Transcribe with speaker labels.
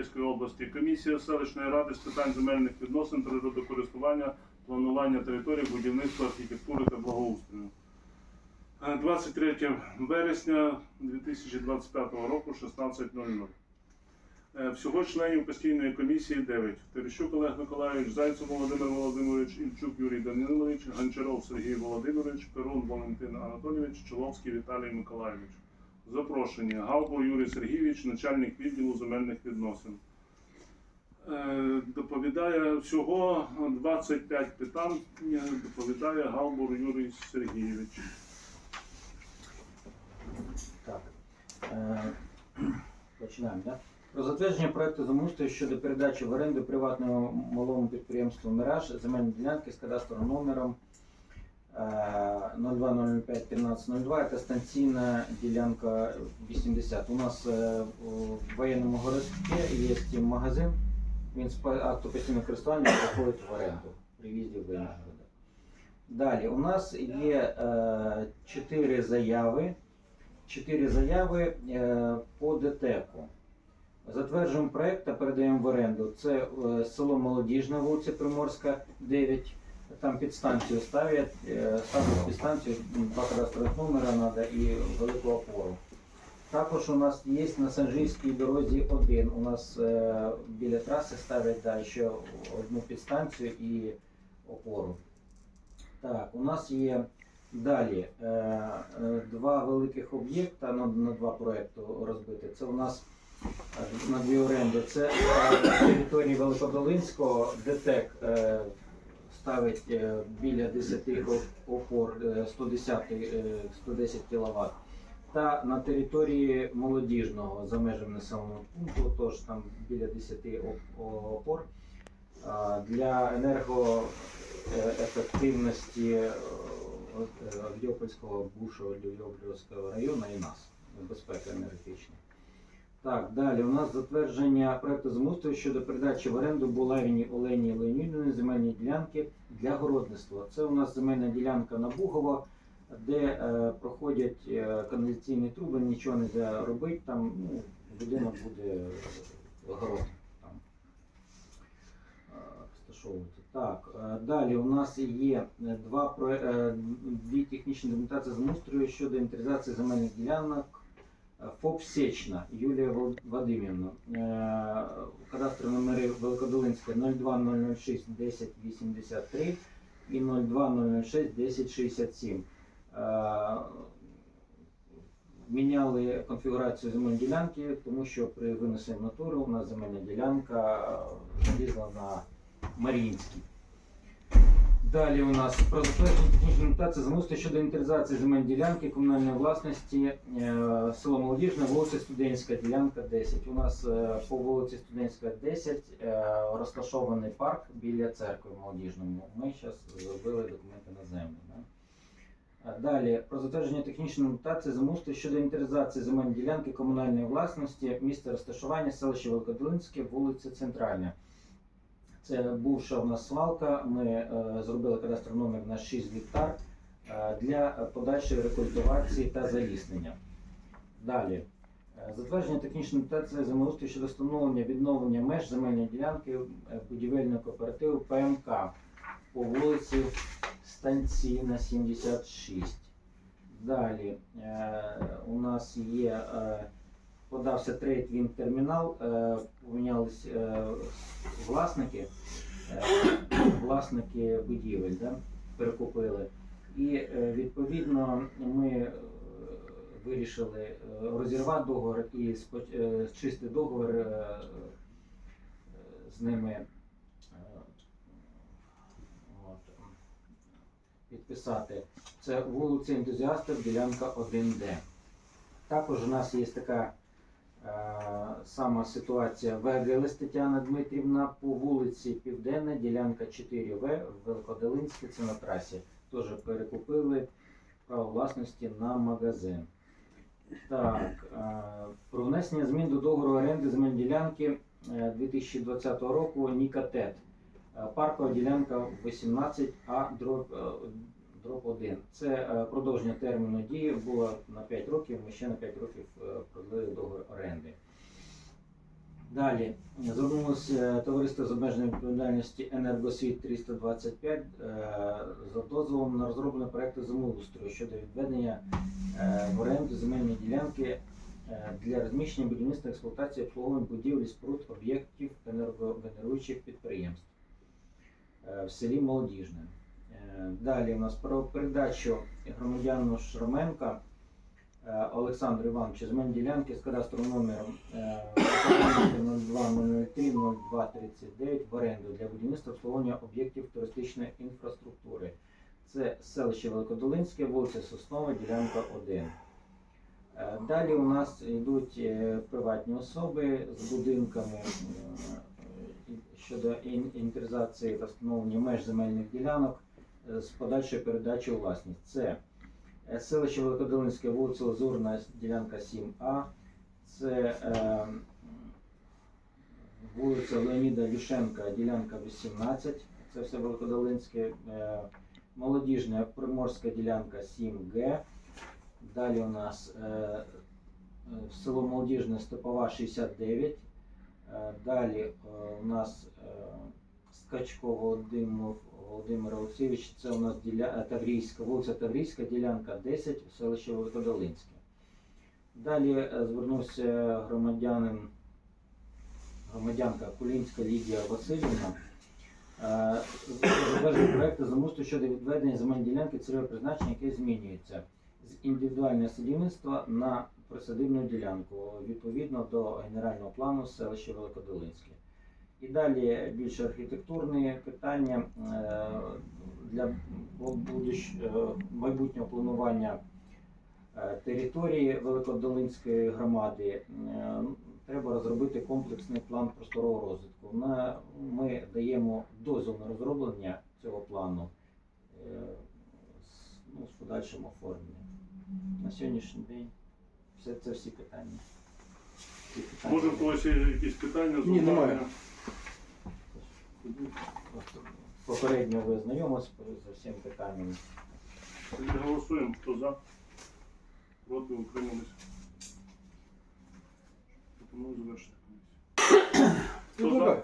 Speaker 1: Одеської області. Комісія селищної ради з питань земельних відносин, природокористування, планування території, будівництва, архітектури та благоустрою. Е, 23 вересня 2025 року, 16.00. Е, Всього членів постійної комісії 9. Терещук Олег Миколайович, Зайцев Володимир Володимирович, Ільчук Юрій Данилович, Гончаров Сергій Володимирович, Перун Валентин Анатолійович, Чоловський Віталій Миколайович. Запрошені Галбо Юрій Сергійович, начальник відділу земельних відносин. Е, Доповідає всього 25 питань. Доповідає Галбур Юрій Сергійович.
Speaker 2: Так. Е, Починаємо, так? Про затвердження проекту землеустрою щодо передачі в оренду приватному малому підприємству Мираж земельні ділянки з кадастровим номером е, 0205-1302. Це станційна ділянка 80. У нас е, в воєнному городку є магазин. Він з акту постійного користування проходить в оренду при в'їзді в воєнний городок. Далі у нас є е, чотири заяви. Чотири заяви е, по ДТЕКу. Затверджуємо проект та передаємо в оренду. Це село Молодіжна, вулиця Приморська, 9. Там підстанцію ставлять, е, ставлять підстанцію, два кадастрових треба і велику опору. Також у нас є на Санжийській дорозі один. У нас е, біля траси ставлять да, ще одну підстанцію і опору. Так, у нас є Далі е, е, два великих об'єкта на, на два проекти розбити. Це у нас е, на дві оренди. Це на території Великодолинського ДТЕК е, ставить е, біля 10 опор е, 110, е, 110 кВт. Та на території молодіжного за межами населеного пункту, тож там біля 10 опор для енергоефективності е, е, Авдіопольського бувшого Авдіопольського району і нас безпека енергетична. Так, далі у нас затвердження проекту землеустрою щодо передачі в оренду Булавіні Олені Леонідовні земельні ділянки для городництва. Це у нас земельна ділянка на Бугово, де е, проходять е, каналізаційні труби, нічого не можна робити, там ну, будинок буде город там е, розташовувати. Так, е, далі у нас є два е, дві технічні документації землеустрою щодо інвентаризації земельних ділянок. ФОП Юлія Вадимівна. Е, Кадастрові номери Великодолинська 02006 1083 і 02006 1067. Е, Міняли конфігурацію земельної ділянки, тому що при винесенні натури у нас земельна ділянка е, на Маріїнський. Далі у нас про затвердження технічної документації замовства щодо інвентаризації земельної ділянки комунальної власності е, село Молодіжне, вулиця Студентська, ділянка 10. У нас е, по вулиці Студентська 10 е, розташований парк біля церкви Молодіжному. Ми зараз зробили документи на землю. Да? Далі про затвердження технічної документації замовства щодо інвентаризації земельної ділянки комунальної власності, місце розташування, селище Великодолинське, вулиця Центральна. Це бувша в нас свалка. Ми е, зробили кадастровий номер на 6 гектар е, для подальшої рекультивації та заліснення. Далі. Е, Затвердження технічної документації землеустрою щодо встановлення відновлення меж земельної ділянки будівельного кооперативу ПМК по вулиці Станційна 76. Далі у нас є подався трейд він термінал, е, помінялись е, власники, е, власники будівель, да, перекупили. І відповідно ми вирішили розірвати договор і чистий договор з ними підписати. Це вулиця ентузіастів, ділянка 1Д. Також у нас є така сама ситуація Вегелес Тетяна Дмитрівна по вулиці Південна, ділянка 4В, Великодолинське, це на трасі. Теж перекупили право власності на магазин. Так, е, про внесення змін до договору оренди земельної ділянки е, 2020 року Нікатет. Е, Паркова ділянка 18А дроб, е, 1. Це е, продовження терміну дії було на 5 років. Ми ще на 5 років е, продлили договір оренди. Далі звернулося товариство з обмеженою відповідальності Енергосвіт 325 е, за дозволом на розроблення проекту землеустрою щодо відведення е, в оренду земельної ділянки е, для розміщення будівництва експлуатації обслуговування будівлі споруд об'єктів енергогенеруючих підприємств е, в селі Молодіжне. Е, Далі у нас про передачу громадяну Шраменка е, Олександру Івановичу земельні ділянки з кадастровим номером е, 0203 0239 в оренду для будівництва обслуговування об'єктів туристичної інфраструктури. Це селище Великодолинське, вулиця Соснова, ділянка 1. Е, Далі у нас йдуть е, приватні особи з будинками е, щодо ін- інвентаризації та встановлення меж земельних ділянок е, з подальшою передачею власність. Це е, селище Великодолинське, вулиця Лазурна, ділянка 7А. Це е, вулиця Леоніда Юшенка, ділянка 18. Це все Великодолинське. Е, Молодіжна Приморська ділянка 7Г. Далі у нас е, е, село Молодіжне Степова 69. Е, Далі е, у нас Скачко Володимир, Володимир Олексійович, це у нас діля... е, Таврійська, вулиця Таврійська, ділянка 10, селище Великодолинське. Далі е, звернувся громадянин, громадянка Кулінська Лідія Васильівна. Е, Затвердження проекту замусту щодо відведення земельної ділянки цільове призначення, яке змінюється з індивідуального садівництва на присадибну ділянку відповідно до генерального плану селища Великодолинське. І далі більш архітектурні питання е, для е, майбутнього планування е, території Великодолинської громади. Треба розробити комплексний план просторового розвитку. Ми даємо дозвіл на розроблення цього плану ну, з подальшим оформленням. На сьогоднішній день все це всі питання. Всі питання.
Speaker 1: Може, в когось є якісь питання?
Speaker 3: Ні, немає.
Speaker 2: Попередньо ви знайомі з усім
Speaker 1: питанням. Голосуємо, хто за, проти утрималися. Пропоную завершити комісію. Ну, хто за?